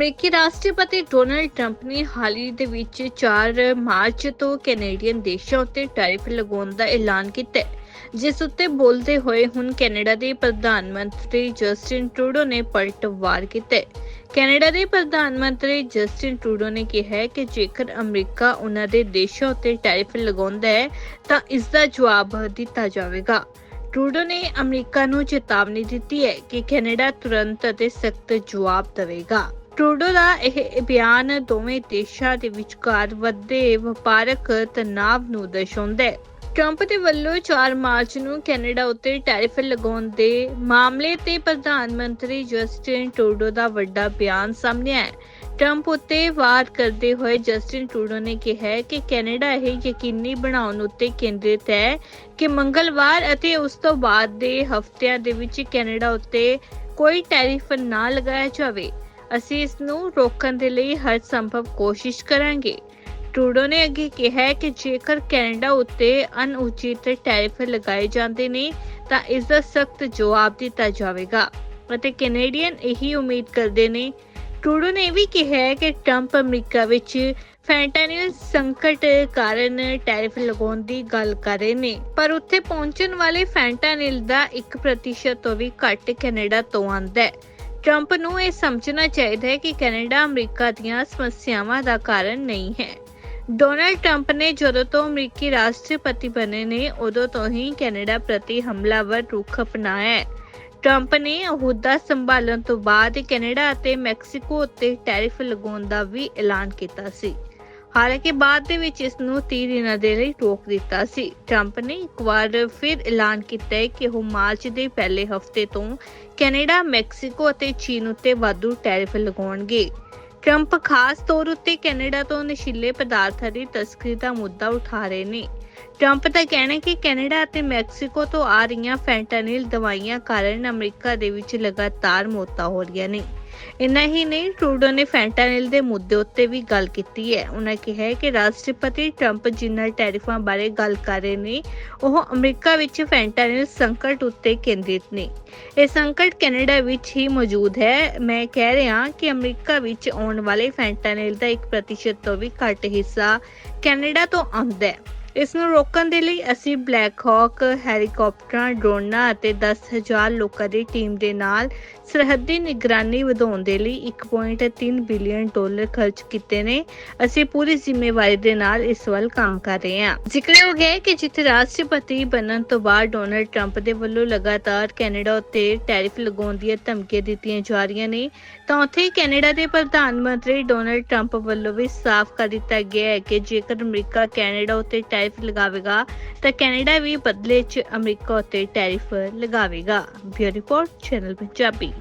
ਅਮਰੀਕੀ ਰਾਸ਼ਟਰਪਤੀ Donald Trump ਨੇ ਹਾਲ ਹੀ ਦੇ ਵਿੱਚ 4 ਮਾਰਚ ਤੋਂ ਕੈਨੇਡੀਅਨ ਦੇਸ਼ਾਂ ਉੱਤੇ ਟੈਰਿਫ ਲਗਾਉਣ ਦਾ ਐਲਾਨ ਕੀਤਾ ਜਿਸ ਉੱਤੇ ਬੋਲਦੇ ਹੋਏ ਹੁਣ ਕੈਨੇਡਾ ਦੇ ਪ੍ਰਧਾਨ ਮੰਤਰੀ ਜਸਟਿਨ ਟਰੂਡੋ ਨੇ ਪਲਟਵਾਰ ਕੀਤਾ ਕੈਨੇਡਾ ਦੇ ਪ੍ਰਧਾਨ ਮੰਤਰੀ ਜਸਟਿਨ ਟਰੂਡੋ ਨੇ ਕਿਹਾ ਕਿ ਜੇਕਰ ਅਮਰੀਕਾ ਉਹਨਾਂ ਦੇ ਦੇਸ਼ਾਂ ਉੱਤੇ ਟੈਰਿਫ ਲਗਾਉਂਦਾ ਹੈ, ਤਾਂ ਇਸ ਦਾ ਜਵਾਬ ਦਿੱਤਾ ਜਾਵੇਗਾ। ਟਰੂਡੋ ਨੇ ਅਮਰੀਕਾ ਨੂੰ ਚੇਤਾਵਨੀ ਦਿੱਤੀ ਹੈ ਕਿ ਕੈਨੇਡਾ ਤੁਰੰਤ ਅਤੇ ਸਖਤ ਜਵਾਬ ਦੇਵੇਗਾ। ਟਰੂਡੋ ਦਾ ਇਹ ਬਿਆਨ ਦੋਵੇਂ ਦੇਸ਼ਾਂ ਦੇ ਵਿਚਕਾਰ ਵੱਧਦੇ ਵਪਾਰਕ ਤਣਾਅ ਨੂੰ ਦਰਸਾਉਂਦਾ ਹੈ। ਟਰੰਪ ਦੇ ਵੱਲੋਂ 4 ਮਾਰਚ ਨੂੰ ਕੈਨੇਡਾ ਉੱਤੇ ਟੈਰਿਫ ਲਗਾਉਣ ਦੇ ਮਾਮਲੇ ਤੇ ਪ੍ਰਧਾਨ ਮੰਤਰੀ ਜਸਟਿਨ ਟਰੂਡੋ ਦਾ ਵੱਡਾ ਬਿਆਨ ਸਾਹਮਣੇ ਆਇਆ ਟਰੰਪ ਉੱਤੇ ਵਾਰ ਕਰਦੇ ਹੋਏ ਜਸਟਿਨ ਟਰੂਡੋ ਨੇ ਕਿਹਾ ਕਿ ਕੈਨੇਡਾ ਇਹ ਯਕੀਨੀ ਬਣਾਉਣ ਉੱਤੇ ਕੇਂਦਰਿਤ ਹੈ ਕਿ ਮੰਗਲਵਾਰ ਅਤੇ ਉਸ ਤੋਂ ਬਾਅਦ ਦੇ ਹਫ਼ਤਿਆਂ ਦੇ ਵਿੱਚ ਕੈਨੇਡਾ ਉੱਤੇ ਕੋਈ ਟੈਰਿਫ ਨਾ ਲਗਾਇਆ ਜਾਵੇ। ਅਸੀਂ ਇਸ ਨੂੰ ਰੋਕਣ ਦੇ ਲਈ ਹਰ ਸੰਭਵ ਕੋਸ਼ਿਸ਼ ਕਰਾਂਗੇ। ਟਰੂਡੋ ਨੇ ਅੱਗੇ ਕਿਹਾ ਕਿ ਜੇਕਰ ਕੈਨੇਡਾ ਉੱਤੇ ਅਨੁਚਿਤ ਟੈਰਿਫ ਲਗਾਏ ਜਾਂਦੇ ਨੇ, ਤਾਂ ਇਸ ਦਾ ਸਖਤ ਜਵਾਬ ਦਿੱਤਾ ਜਾਵੇਗਾ ਅਤੇ ਕੈਨੇਡੀਅਨ ਇਹੀ ਉਮੀਦ ਕਰਦੇ ਨੇ। ਟਰੂਡੋ ਨੇ ਇਹ ਵੀ ਕਿਹਾ ਕਿ ਟਰੰਪ ਅਮਰੀਕਾ ਵਿੱਚ ਫੈਂਟਾਨਿਲ ਸੰਕਟ ਕਾਰਨ ਟੈਰਿਫ ਲਗਾਉਣ ਦੀ ਗੱਲ ਕਰ ਰਹੇ ਨੇ, ਪਰ ਉੱਥੇ ਪਹੁੰਚਣ ਵਾਲੇ ਫੈਂਟਾਨਿਲ ਦਾ 1% ਤੋਂ ਵੀ ਘੱਟ ਕੈਨੇਡਾ ਤੋਂ ਆਉਂਦਾ ਹੈ। ਟਰੰਪ ਨੂੰ ਇਹ ਸਮਝਣਾ ਚਾਹੀਦਾ ਹੈ ਕਿ ਕੈਨੇਡਾ ਅਮਰੀਕਾ ਦੀਆਂ ਸਮੱਸਿਆਵਾਂ ਦਾ ਕਾਰਨ ਨਹੀਂ ਹੈ। ਡੋਨਲਡ ਟਰੰਪ ਨੇ ਜਦੋਂ ਤੋਂ ਅਮਰੀਕੀ ਰਾਸ਼ਟਰਪਤੀ ਬਣੇ ਨੇ, ਉਦੋਂ ਤੋਂ ਹੀ ਕੈਨੇਡਾ ਪ੍ਰਤੀ ਹਮਲਾਵਰ ਰੁਖ ਅਪਣਾਇਆ ਹੈ। ਟਰੰਪ ਨੇ ਅਹੁਦਾ ਸੰਭਾਲਣ ਤੋਂ ਬਾਅਦ ਕੈਨੇਡਾ ਅਤੇ ਮੈਕਸੀਕੋ ਉੱਤੇ ਟੈਰਿਫ ਲਗਾਉਣ ਦਾ ਵੀ ਐਲਾਨ ਕੀਤਾ ਸੀ। ਹਾਲਾਂਕਿ ਬਾਅਦ ਦੇ ਵਿੱਚ ਇਸ ਨੂੰ 30 ਦਿਨਾਂ ਦੇ ਲਈ ਰੋਕ ਦਿੱਤਾ ਸੀ। ਟਰੰਪ ਨੇ ਇੱਕ ਵਾਰ ਫਿਰ ਐਲਾਨ ਕੀਤਾ ਹੈ ਕਿ ਉਹ ਮਾਰਚ ਦੇ ਪਹਿਲੇ ਹਫ਼ਤੇ ਤੋਂ ਕੈਨੇਡਾ, ਮੈਕਸੀਕੋ ਅਤੇ ਚੀਨ ਉੱਤੇ ਵਾਧੂ ਟੈਰਿਫ ਲਗਾਉਣਗੇ। ਟਰੰਪ ਖਾਸ ਤੌਰ ਉੱਤੇ ਕੈਨੇਡਾ ਤੋਂ ਨਸ਼ੀਲੇ ਪਦਾਰਥਾਂ ਦੀ ਤਸਕਰੀ ਦਾ ਮੁੱਦਾ ਉਠਾ ਰਹੇ ਨੇ। ਟਰੰਪ ਦਾ ਕਹਿਣਾ ਹੈ ਕਿ ਕੈਨੇਡਾ ਅਤੇ ਮੈਕਸੀਕੋ ਤੋਂ ਆ ਰਹੀਆਂ ਫੈਂਟਾਨਿਲ ਦਵਾਈਆਂ ਕਾਰਨ ਅਮਰੀਕਾ ਦੇ ਵਿੱਚ ਲਗਾਤਾਰ ਮੌਤਾਂ ਹੋ ਰਹੀਆਂ ਨੇ। ਇੰਨਾ ਹੀ ਨਹੀਂ, ਟਰੂਡੋ ਨੇ ਫੈਂਟਾਨਿਲ ਦੇ ਮੁੱਦੇ ਉੱਤੇ ਵੀ ਗੱਲ ਕੀਤੀ ਹੈ। ਉਹਨਾਂ ਕਿਹਾ ਕਿ ਰਾਸ਼ਟਰਪਤੀ ਟਰੰਪ ਜਿਨ੍ਹਾਂ ਟੈਰਿਫਾਂ ਬਾਰੇ ਗੱਲ ਕਰ ਰਹੇ ਨੇ, ਉਹ ਅਮਰੀਕਾ ਵਿੱਚ ਫੈਂਟਾਨਿਲ ਸੰਕਟ ਉੱਤੇ ਕੇਂਦਰਿਤ ਨੇ। ਇਹ ਸੰਕਟ ਕੈਨੇਡਾ ਵਿੱਚ ਹੀ ਮੌਜੂਦ ਹੈ। ਮੈਂ ਕਹਿ ਰਿਹਾ ਕਿ ਅਮਰੀਕਾ ਵਿੱਚ ਆਉਣ ਵਾਲੇ ਫੈਂਟਾਨਿਲ ਦਾ 1% ਤੋਂ ਵੀ ਘੱਟ ਹਿੱਸਾ ਕੈਨੇਡਾ ਤੋਂ ਆਉਂਦਾ ਹੈ। ਇਸ ਨੂੰ ਰੋਕਣ ਦੇ ਲਈ ਅਸੀਂ ਬਲੈਕ ਹਾਕ ਹੈਲੀਕਾਪਟਰਾਂ, ਡਰੋਨਾਂ ਅਤੇ 10000 ਲੋਕਾਂ ਦੀ ਟੀਮ ਦੇ ਨਾਲ ਸਰਹੱਦੀ ਨਿਗਰਾਨੀ ਵਧਾਉਣ ਦੇ ਲਈ 1.3 ਬਿਲੀਅਨ ਡਾਲਰ ਖਰਚ ਕੀਤੇ ਨੇ। ਅਸੀਂ ਪੂਰੀ ਜ਼ਿੰਮੇਵਾਰੀ ਦੇ ਨਾਲ ਇਸ ਵੱਲ ਕੰਮ ਕਰ ਰਹੇ ਹਾਂ। ਜ਼ਿਕਰਯੋਗ ਹੈ ਕਿ ਜਿੱਥੇ ਰਾਸ਼ਟਰਪਤੀ ਬਣਨ ਤੋਂ ਬਾਅਦ ਡੋਨਲਡ ਟਰੰਪ ਦੇ ਵੱਲੋਂ ਲਗਾਤਾਰ ਕੈਨੇਡਾ ਉੱਤੇ ਟੈਰਿਫ ਲਗਾਉਣ ਦੀਆਂ ਧਮਕੀਆਂ ਦਿੱਤੀਆਂ ਜਾ ਰਹੀਆਂ ਨੇ, ਤਾਂ ਉੱਥੇ ਕੈਨੇਡਾ ਦੇ ਪ੍ਰਧਾਨ ਮੰਤਰੀ ਡੋਨਲਡ ਟਰੰਪ ਵੱਲੋਂ ਵੀ ਸਾਫ਼ ਕਰ ਦਿੱਤਾ ਗਿਆ ਹੈ ਕਿ ਜੇਕਰ ਅਮਰੀਕਾ ਕੈਨੇਡਾ ਉੱਤੇ ਟੈਰਿਫ ਲਗਾਵੇਗਾ ਤਾਂ ਕੈਨੇਡਾ ਵੀ ਬਦਲੇ 'ਚ ਅਮਰੀਕਾ ਉੱਤੇ tariff ਲਗਾਵੇਗਾ। Bureau report channel Punjabi.